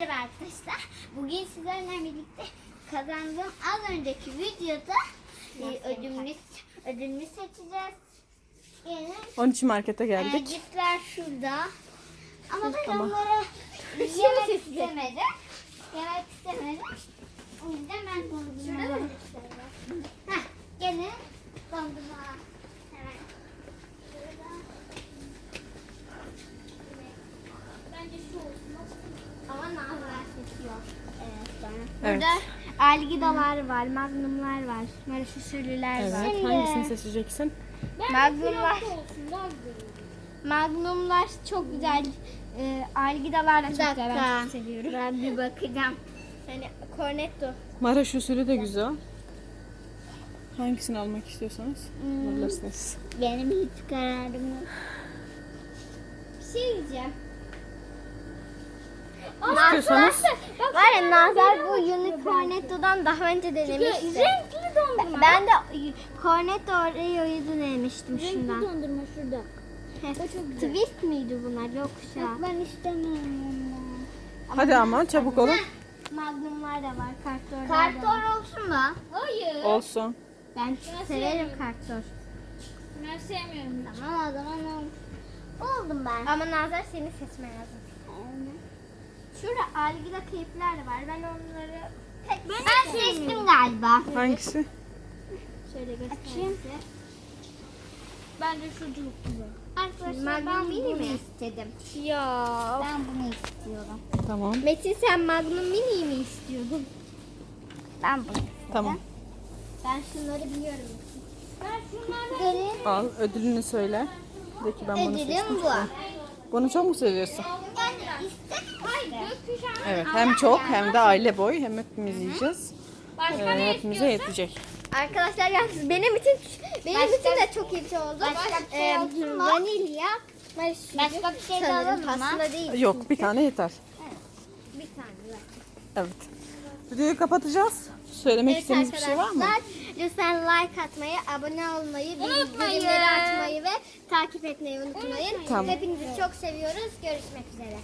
Merhaba arkadaşlar. Bugün sizlerle birlikte kazandığım az önceki videoda e, ödülümü, ödülümü seçeceğiz. Yani 13 markete e, geldik. cipsler şurada. Ama ben Tamam. onları yemek istemedim. Yemek istemedim. O yüzden ben dondurma Heh, gelin dondurma. Hemen. Şurada. Bence şu olsun. Ama Nazlı seçiyor. Evet Evet. Algidalar var, magnumlar var, marşusurlular var. Evet. Hangisini seçeceksin? Magnumlar, magnumlar çok güzel. Ee, algidalar da çok güzel. Ben çok seviyorum. Ben bir bakacağım. Yani cornetto. Maraş usulü de güzel. Hangisini almak istiyorsanız alabilirsiniz. Benim hiç kararım yok. Bir şey diyeceğim. İstiyorsanız Var ya Nazar bu unicorn cornetto'dan daha önce denemişti. Renkli dondurma. Ben de cornetto Oreo'yu denemiştim şundan. dondurma şurada. Twist miydi bunlar yoksa? Yok ben istemiyorum ondan. hadi ama çabuk olun. Magnumlar da var, Karton var. olsun mu? Hayır. Olsun. Ben severim karttor. Ben sevmiyorum. Tamam o zaman. Oldum ben. Ama Nazar seni seçmen lazım. Şurada algida keyifler var. Ben onları pek Ben seçtim galiba. Hangisi? şöyle göstereyim size. Bence şu çok güzel. Arkadaşlar ben mini bunu mi? istedim. Ya. Ben bunu istiyorum. Tamam. Metin sen Magnum Mini mi istiyordun? Ben bunu. Tamam. Ben şunları biliyorum. Ben şunları Al ödülünü söyle. De ki ben bunu seçtim. ödülüm bu. Bunu çok mu seviyorsun? İstedim. Hayır. Evet. Hem çok hem de aile boy. Hem hepimiz yiyeceğiz. Ee, hepimize yetecek. Arkadaşlar yalnız benim için benim Başka- için de çok iyi oldu. Başka bir şey Ee, olsun mu? vanilya. Başka bir şey de sanırım alalım mı? pasta değil. Yok bir tane yeter. Bir tane var. Evet. Videoyu kapatacağız. Söylemek Evet istediğiniz bir şey var mı? Lütfen like atmayı, abone olmayı, Unutmayın. bildirimleri açmayı ve takip etmeyi unutmayın. Tamam. Hepinizi çok seviyoruz. Görüşmek üzere.